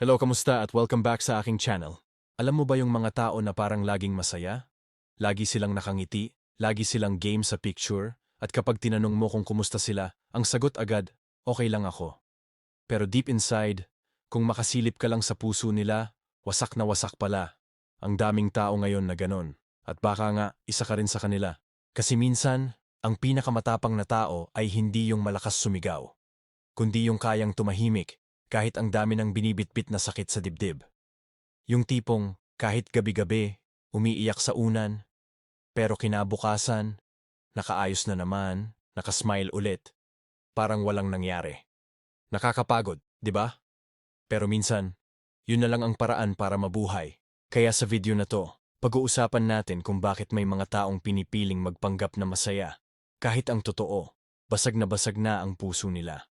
Hello, kamusta at welcome back sa aking channel. Alam mo ba yung mga tao na parang laging masaya? Lagi silang nakangiti, lagi silang game sa picture, at kapag tinanong mo kung kumusta sila, ang sagot agad, okay lang ako. Pero deep inside, kung makasilip ka lang sa puso nila, wasak na wasak pala. Ang daming tao ngayon na ganon. At baka nga, isa ka rin sa kanila. Kasi minsan, ang pinakamatapang na tao ay hindi yung malakas sumigaw, kundi yung kayang tumahimik kahit ang dami ng binibitbit na sakit sa dibdib. Yung tipong kahit gabi-gabi, umiiyak sa unan, pero kinabukasan, nakaayos na naman, nakasmile ulit, parang walang nangyari. Nakakapagod, di ba? Pero minsan, yun na lang ang paraan para mabuhay. Kaya sa video na to, pag-uusapan natin kung bakit may mga taong pinipiling magpanggap na masaya, kahit ang totoo, basag na basag na ang puso nila.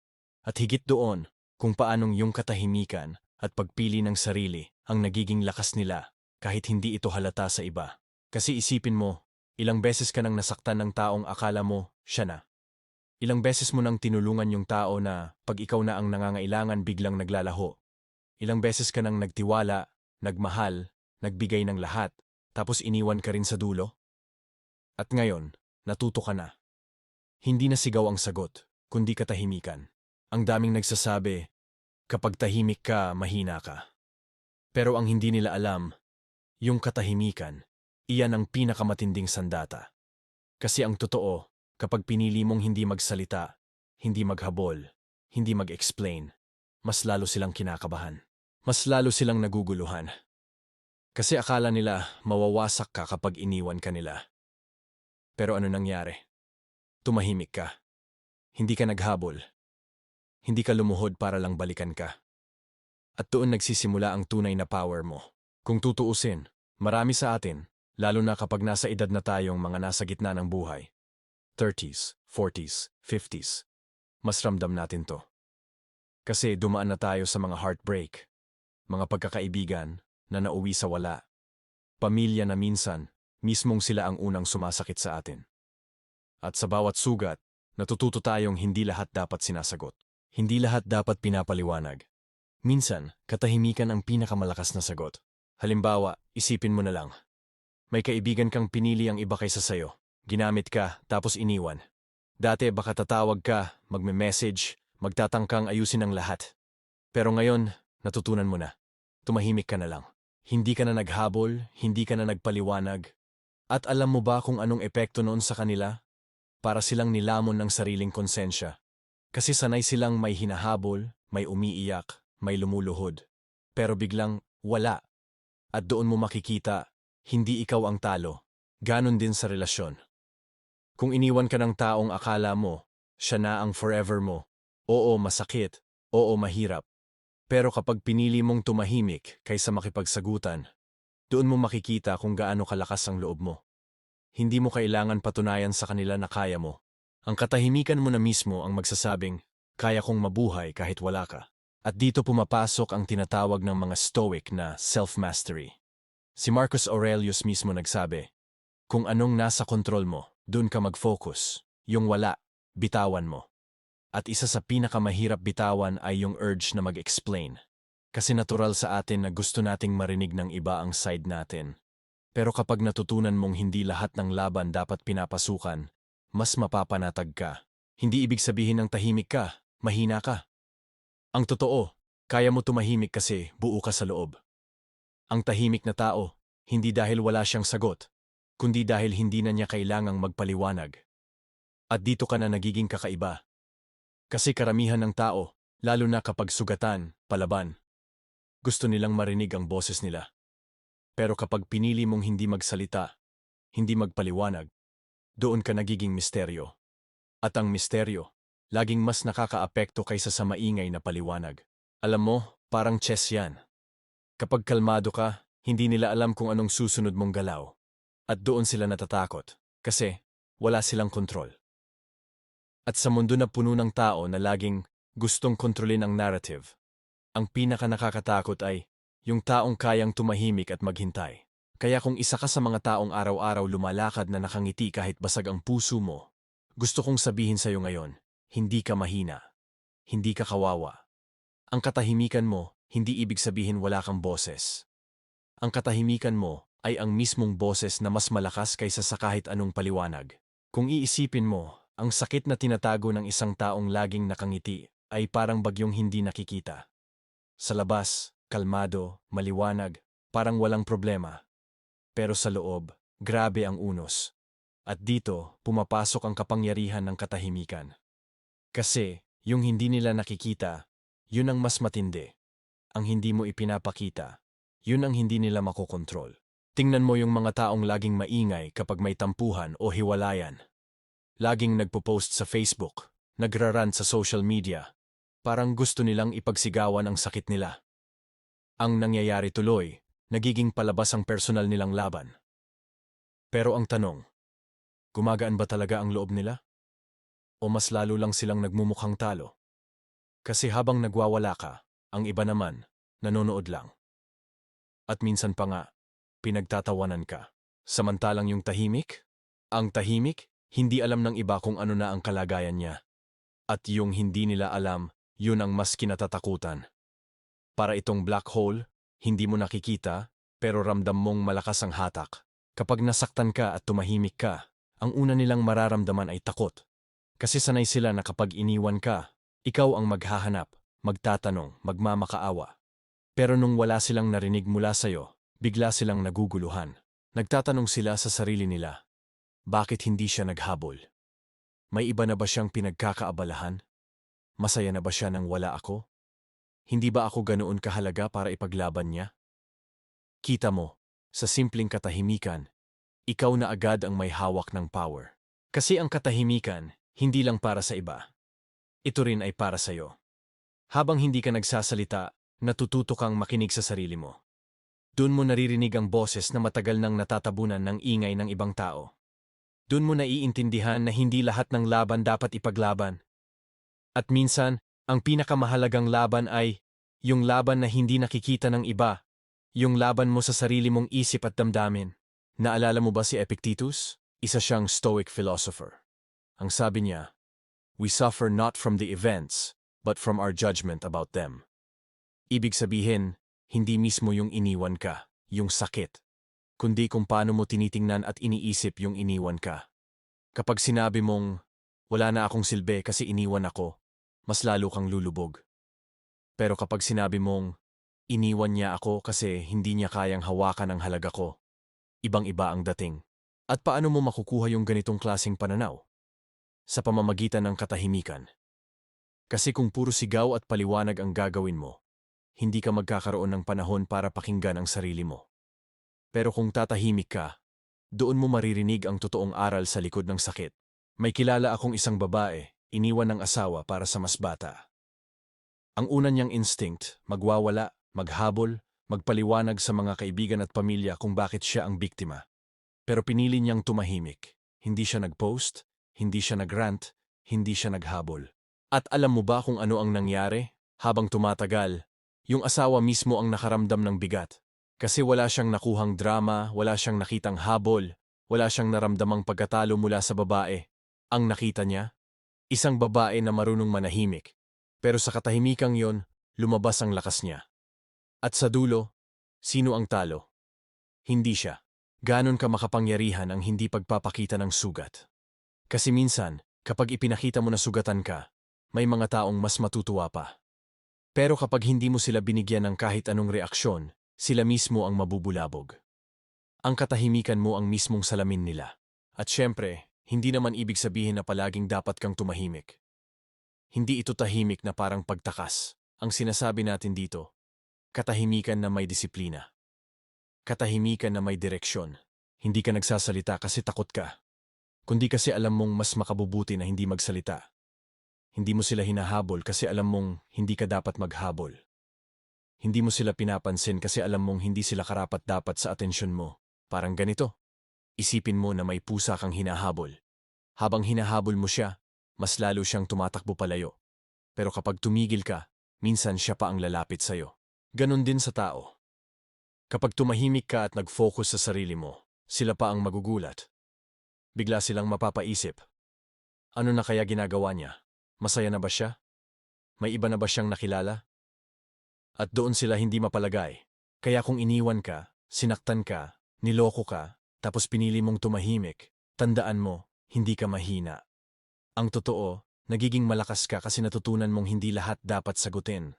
At higit doon, kung paanong yung katahimikan at pagpili ng sarili ang nagiging lakas nila kahit hindi ito halata sa iba. Kasi isipin mo, ilang beses ka nang nasaktan ng taong akala mo siya na. Ilang beses mo nang tinulungan yung tao na pag ikaw na ang nangangailangan biglang naglalaho. Ilang beses ka nang nagtiwala, nagmahal, nagbigay ng lahat, tapos iniwan ka rin sa dulo? At ngayon, natuto ka na. Hindi na sigaw ang sagot, kundi katahimikan. Ang daming nagsasabi, kapag tahimik ka, mahina ka. Pero ang hindi nila alam, yung katahimikan, iyan ang pinakamatinding sandata. Kasi ang totoo, kapag pinili mong hindi magsalita, hindi maghabol, hindi mag-explain, mas lalo silang kinakabahan. Mas lalo silang naguguluhan. Kasi akala nila mawawasak ka kapag iniwan ka nila. Pero ano nangyari? Tumahimik ka. Hindi ka naghabol. Hindi ka lumuhod para lang balikan ka. At doon nagsisimula ang tunay na power mo. Kung tutuusin, marami sa atin, lalo na kapag nasa edad na tayong mga nasa gitna ng buhay. 30s, 40s, 50s. Mas ramdam natin to. Kasi dumaan na tayo sa mga heartbreak, mga pagkakaibigan na nauwi sa wala. Pamilya na minsan, mismong sila ang unang sumasakit sa atin. At sa bawat sugat, natututo tayong hindi lahat dapat sinasagot. Hindi lahat dapat pinapaliwanag. Minsan, katahimikan ang pinakamalakas na sagot. Halimbawa, isipin mo na lang. May kaibigan kang pinili ang iba kaysa sayo. Ginamit ka, tapos iniwan. Dati baka tatawag ka, magme-message, magtatangkang ayusin ang lahat. Pero ngayon, natutunan mo na. Tumahimik ka na lang. Hindi ka na naghabol, hindi ka na nagpaliwanag. At alam mo ba kung anong epekto noon sa kanila? Para silang nilamon ng sariling konsensya. Kasi sanay silang may hinahabol, may umiiyak, may lumuluhod. Pero biglang wala. At doon mo makikita, hindi ikaw ang talo. Ganon din sa relasyon. Kung iniwan ka ng taong akala mo, siya na ang forever mo. Oo, masakit. Oo, mahirap. Pero kapag pinili mong tumahimik kaysa makipagsagutan, doon mo makikita kung gaano kalakas ang loob mo. Hindi mo kailangan patunayan sa kanila na kaya mo. Ang katahimikan mo na mismo ang magsasabing, kaya kong mabuhay kahit wala ka. At dito pumapasok ang tinatawag ng mga stoic na self-mastery. Si Marcus Aurelius mismo nagsabi, kung anong nasa kontrol mo, dun ka mag-focus. Yung wala, bitawan mo. At isa sa pinakamahirap bitawan ay yung urge na mag-explain. Kasi natural sa atin na gusto nating marinig ng iba ang side natin. Pero kapag natutunan mong hindi lahat ng laban dapat pinapasukan, mas mapapanatag ka. Hindi ibig sabihin ng tahimik ka, mahina ka. Ang totoo, kaya mo tumahimik kasi buo ka sa loob. Ang tahimik na tao, hindi dahil wala siyang sagot, kundi dahil hindi na niya kailangang magpaliwanag. At dito ka na nagiging kakaiba. Kasi karamihan ng tao, lalo na kapag sugatan, palaban, gusto nilang marinig ang boses nila. Pero kapag pinili mong hindi magsalita, hindi magpaliwanag, doon ka nagiging misteryo. At ang misteryo, laging mas nakakaapekto kaysa sa maingay na paliwanag. Alam mo, parang chess yan. Kapag kalmado ka, hindi nila alam kung anong susunod mong galaw. At doon sila natatakot, kasi wala silang kontrol. At sa mundo na puno ng tao na laging gustong kontrolin ang narrative, ang pinaka nakakatakot ay yung taong kayang tumahimik at maghintay. Kaya kung isa ka sa mga taong araw-araw lumalakad na nakangiti kahit basag ang puso mo, gusto kong sabihin sa'yo ngayon, hindi ka mahina. Hindi ka kawawa. Ang katahimikan mo, hindi ibig sabihin wala kang boses. Ang katahimikan mo ay ang mismong boses na mas malakas kaysa sa kahit anong paliwanag. Kung iisipin mo, ang sakit na tinatago ng isang taong laging nakangiti ay parang bagyong hindi nakikita. Sa labas, kalmado, maliwanag, parang walang problema. Pero sa loob, grabe ang unos. At dito, pumapasok ang kapangyarihan ng katahimikan. Kasi, yung hindi nila nakikita, yun ang mas matindi. Ang hindi mo ipinapakita, yun ang hindi nila makokontrol. Tingnan mo yung mga taong laging maingay kapag may tampuhan o hiwalayan. Laging nagpo-post sa Facebook, nagrarant sa social media. Parang gusto nilang ipagsigawan ang sakit nila. Ang nangyayari tuloy, nagiging palabas ang personal nilang laban. Pero ang tanong, gumagaan ba talaga ang loob nila? O mas lalo lang silang nagmumukhang talo? Kasi habang nagwawala ka, ang iba naman, nanonood lang. At minsan pa nga, pinagtatawanan ka. Samantalang yung tahimik, ang tahimik, hindi alam ng iba kung ano na ang kalagayan niya. At yung hindi nila alam, yun ang mas kinatatakutan. Para itong black hole, hindi mo nakikita, pero ramdam mong malakas ang hatak. Kapag nasaktan ka at tumahimik ka, ang una nilang mararamdaman ay takot. Kasi sanay sila na kapag iniwan ka, ikaw ang maghahanap, magtatanong, magmamakaawa. Pero nung wala silang narinig mula sa'yo, bigla silang naguguluhan. Nagtatanong sila sa sarili nila, bakit hindi siya naghabol? May iba na ba siyang pinagkakaabalahan? Masaya na ba siya nang wala ako? Hindi ba ako ganoon kahalaga para ipaglaban niya? Kita mo, sa simpleng katahimikan, ikaw na agad ang may hawak ng power. Kasi ang katahimikan, hindi lang para sa iba. Ito rin ay para sa'yo. Habang hindi ka nagsasalita, natututo kang makinig sa sarili mo. Doon mo naririnig ang boses na matagal nang natatabunan ng ingay ng ibang tao. Doon mo naiintindihan na hindi lahat ng laban dapat ipaglaban. At minsan, ang pinakamahalagang laban ay yung laban na hindi nakikita ng iba, yung laban mo sa sarili mong isip at damdamin. Naalala mo ba si Epictetus? Isa siyang Stoic philosopher. Ang sabi niya, We suffer not from the events, but from our judgment about them. Ibig sabihin, hindi mismo yung iniwan ka, yung sakit, kundi kung paano mo tinitingnan at iniisip yung iniwan ka. Kapag sinabi mong, wala na akong silbi kasi iniwan ako, mas lalo kang lulubog. Pero kapag sinabi mong, iniwan niya ako kasi hindi niya kayang hawakan ang halaga ko, ibang-iba ang dating. At paano mo makukuha yung ganitong klasing pananaw? Sa pamamagitan ng katahimikan. Kasi kung puro sigaw at paliwanag ang gagawin mo, hindi ka magkakaroon ng panahon para pakinggan ang sarili mo. Pero kung tatahimik ka, doon mo maririnig ang totoong aral sa likod ng sakit. May kilala akong isang babae, iniwan ng asawa para sa mas bata. Ang una niyang instinct, magwawala, maghabol, magpaliwanag sa mga kaibigan at pamilya kung bakit siya ang biktima. Pero pinili niyang tumahimik. Hindi siya nag-post, hindi siya nag-rant, hindi siya naghabol. At alam mo ba kung ano ang nangyari? Habang tumatagal, yung asawa mismo ang nakaramdam ng bigat. Kasi wala siyang nakuhang drama, wala siyang nakitang habol, wala siyang naramdamang pagkatalo mula sa babae. Ang nakita niya? Isang babae na marunong manahimik. Pero sa katahimikang yon, lumabas ang lakas niya. At sa dulo, sino ang talo? Hindi siya. Ganon ka makapangyarihan ang hindi pagpapakita ng sugat. Kasi minsan, kapag ipinakita mo na sugatan ka, may mga taong mas matutuwa pa. Pero kapag hindi mo sila binigyan ng kahit anong reaksyon, sila mismo ang mabubulabog. Ang katahimikan mo ang mismong salamin nila. At syempre, hindi naman ibig sabihin na palaging dapat kang tumahimik. Hindi ito tahimik na parang pagtakas. Ang sinasabi natin dito, katahimikan na may disiplina. Katahimikan na may direksyon. Hindi ka nagsasalita kasi takot ka. Kundi kasi alam mong mas makabubuti na hindi magsalita. Hindi mo sila hinahabol kasi alam mong hindi ka dapat maghabol. Hindi mo sila pinapansin kasi alam mong hindi sila karapat-dapat sa atensyon mo. Parang ganito. Isipin mo na may pusa kang hinahabol. Habang hinahabol mo siya, mas lalo siyang tumatakbo palayo. Pero kapag tumigil ka, minsan siya pa ang lalapit sa'yo. Ganon din sa tao. Kapag tumahimik ka at nag-focus sa sarili mo, sila pa ang magugulat. Bigla silang mapapaisip. Ano na kaya ginagawa niya? Masaya na ba siya? May iba na ba siyang nakilala? At doon sila hindi mapalagay. Kaya kung iniwan ka, sinaktan ka, niloko ka, tapos pinili mong tumahimik, tandaan mo, hindi ka mahina. Ang totoo, nagiging malakas ka kasi natutunan mong hindi lahat dapat sagutin.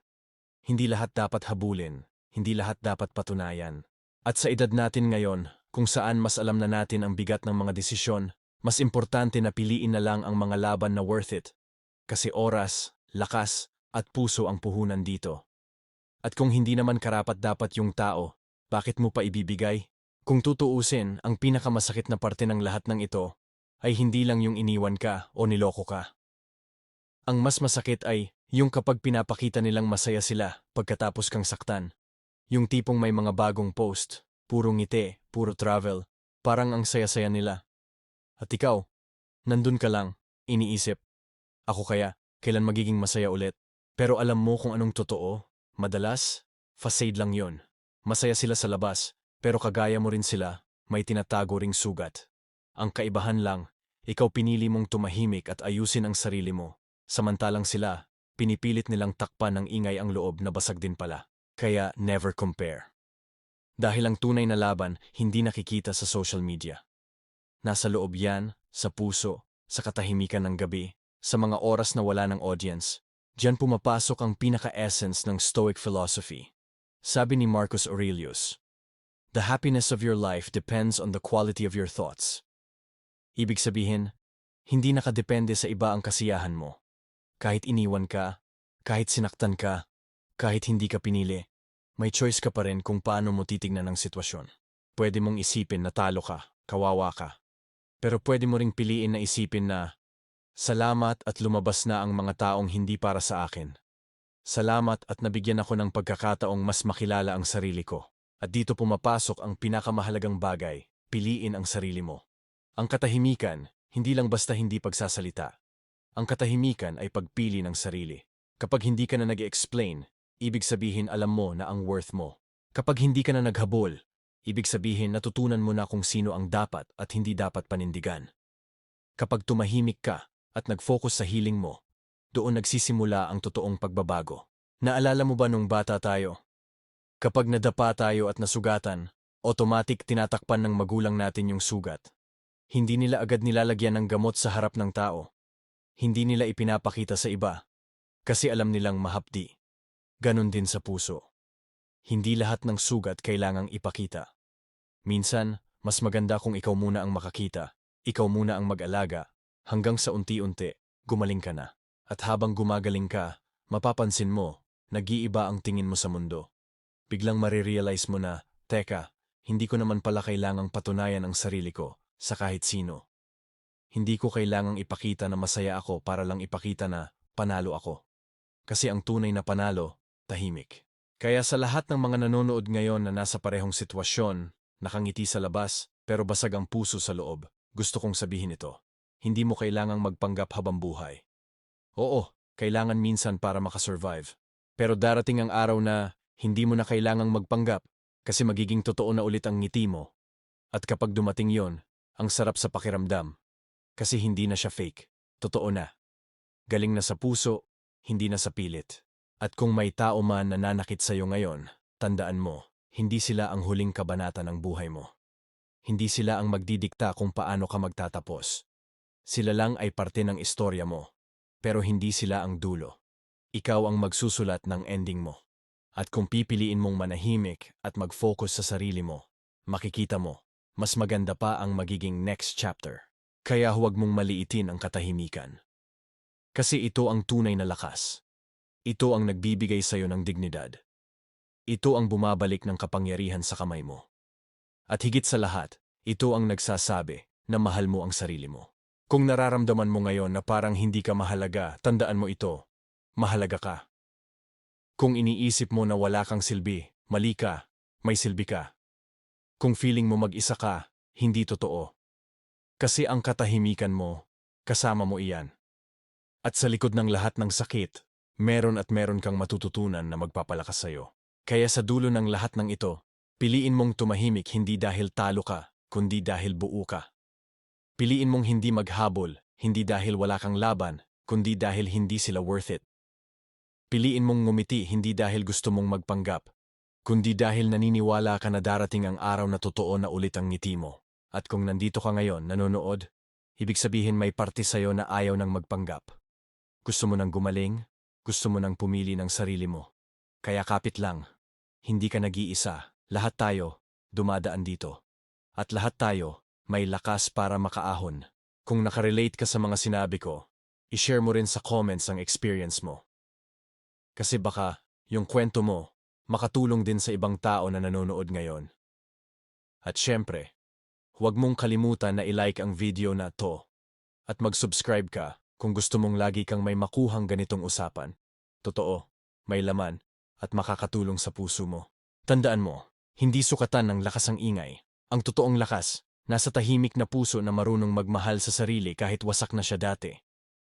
Hindi lahat dapat habulin, hindi lahat dapat patunayan. At sa edad natin ngayon, kung saan mas alam na natin ang bigat ng mga desisyon, mas importante na piliin na lang ang mga laban na worth it. Kasi oras, lakas, at puso ang puhunan dito. At kung hindi naman karapat dapat yung tao, bakit mo pa ibibigay? Kung tutuusin, ang pinakamasakit na parte ng lahat ng ito ay hindi lang yung iniwan ka o niloko ka. Ang mas masakit ay yung kapag pinapakita nilang masaya sila pagkatapos kang saktan. Yung tipong may mga bagong post, puro ngiti, puro travel, parang ang saya-saya nila. At ikaw, nandun ka lang, iniisip, ako kaya, kailan magiging masaya ulit? Pero alam mo kung anong totoo? Madalas, facade lang yon. Masaya sila sa labas, pero kagaya mo rin sila, may tinatago ring sugat. Ang kaibahan lang, ikaw pinili mong tumahimik at ayusin ang sarili mo. Samantalang sila, pinipilit nilang takpan ng ingay ang loob na basag din pala. Kaya never compare. Dahil ang tunay na laban hindi nakikita sa social media. Nasa loob yan, sa puso, sa katahimikan ng gabi, sa mga oras na wala ng audience, Diyan pumapasok ang pinaka-essence ng Stoic philosophy. Sabi ni Marcus Aurelius, The happiness of your life depends on the quality of your thoughts. Ibig sabihin, hindi nakadepende sa iba ang kasiyahan mo. Kahit iniwan ka, kahit sinaktan ka, kahit hindi ka pinili, may choice ka pa rin kung paano mo titignan ang sitwasyon. Pwede mong isipin na talo ka, kawawa ka. Pero pwede mo ring piliin na isipin na Salamat at lumabas na ang mga taong hindi para sa akin. Salamat at nabigyan ako ng pagkakataong mas makilala ang sarili ko. At dito pumapasok ang pinakamahalagang bagay, piliin ang sarili mo. Ang katahimikan, hindi lang basta hindi pagsasalita. Ang katahimikan ay pagpili ng sarili. Kapag hindi ka na nag-explain, ibig sabihin alam mo na ang worth mo. Kapag hindi ka na naghabol, ibig sabihin natutunan mo na kung sino ang dapat at hindi dapat panindigan. Kapag tumahimik ka, at nag-focus sa healing mo, doon nagsisimula ang totoong pagbabago. Naalala mo ba nung bata tayo? Kapag nadapa tayo at nasugatan, automatic tinatakpan ng magulang natin yung sugat. Hindi nila agad nilalagyan ng gamot sa harap ng tao. Hindi nila ipinapakita sa iba. Kasi alam nilang mahapdi. Ganon din sa puso. Hindi lahat ng sugat kailangang ipakita. Minsan, mas maganda kung ikaw muna ang makakita, ikaw muna ang mag-alaga, hanggang sa unti-unti, gumaling ka na. At habang gumagaling ka, mapapansin mo, nag-iiba ang tingin mo sa mundo. Biglang marirealize mo na, teka, hindi ko naman pala kailangang patunayan ang sarili ko sa kahit sino. Hindi ko kailangang ipakita na masaya ako para lang ipakita na panalo ako. Kasi ang tunay na panalo, tahimik. Kaya sa lahat ng mga nanonood ngayon na nasa parehong sitwasyon, nakangiti sa labas, pero basag ang puso sa loob, gusto kong sabihin ito hindi mo kailangang magpanggap habang buhay. Oo, kailangan minsan para makasurvive. Pero darating ang araw na hindi mo na kailangang magpanggap kasi magiging totoo na ulit ang ngiti mo. At kapag dumating yon, ang sarap sa pakiramdam. Kasi hindi na siya fake. Totoo na. Galing na sa puso, hindi na sa pilit. At kung may tao man na nanakit sa'yo ngayon, tandaan mo, hindi sila ang huling kabanata ng buhay mo. Hindi sila ang magdidikta kung paano ka magtatapos. Sila lang ay parte ng istorya mo, pero hindi sila ang dulo. Ikaw ang magsusulat ng ending mo. At kung pipiliin mong manahimik at mag-focus sa sarili mo, makikita mo, mas maganda pa ang magiging next chapter. Kaya huwag mong maliitin ang katahimikan. Kasi ito ang tunay na lakas. Ito ang nagbibigay sa'yo ng dignidad. Ito ang bumabalik ng kapangyarihan sa kamay mo. At higit sa lahat, ito ang nagsasabi na mahal mo ang sarili mo. Kung nararamdaman mo ngayon na parang hindi ka mahalaga, tandaan mo ito. Mahalaga ka. Kung iniisip mo na wala kang silbi, mali ka, may silbi ka. Kung feeling mo mag-isa ka, hindi totoo. Kasi ang katahimikan mo, kasama mo iyan. At sa likod ng lahat ng sakit, meron at meron kang matututunan na magpapalakas sa'yo. Kaya sa dulo ng lahat ng ito, piliin mong tumahimik hindi dahil talo ka, kundi dahil buo ka. Piliin mong hindi maghabol, hindi dahil wala kang laban, kundi dahil hindi sila worth it. Piliin mong ngumiti hindi dahil gusto mong magpanggap, kundi dahil naniniwala ka na darating ang araw na totoo na ulit ang ngiti mo. At kung nandito ka ngayon, nanonood, ibig sabihin may parte sa'yo na ayaw nang magpanggap. Gusto mo nang gumaling, gusto mo nang pumili ng sarili mo. Kaya kapit lang, hindi ka nag-iisa, lahat tayo, dumadaan dito. At lahat tayo, may lakas para makaahon. Kung nakarelate ka sa mga sinabi ko, i-share mo rin sa comments ang experience mo. Kasi baka, yung kwento mo, makatulong din sa ibang tao na nanonood ngayon. At syempre, huwag mong kalimutan na i-like ang video na to at mag-subscribe ka kung gusto mong lagi kang may makuhang ganitong usapan. Totoo, may laman at makakatulong sa puso mo. Tandaan mo, hindi sukatan ng lakas ang ingay. Ang totoong lakas, nasa tahimik na puso na marunong magmahal sa sarili kahit wasak na siya dati.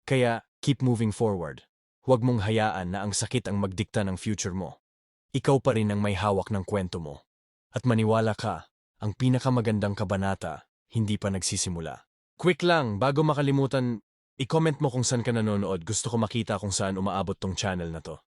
Kaya, keep moving forward. Huwag mong hayaan na ang sakit ang magdikta ng future mo. Ikaw pa rin ang may hawak ng kwento mo. At maniwala ka, ang pinakamagandang kabanata, hindi pa nagsisimula. Quick lang, bago makalimutan, i-comment mo kung saan ka nanonood. Gusto ko makita kung saan umaabot tong channel na to.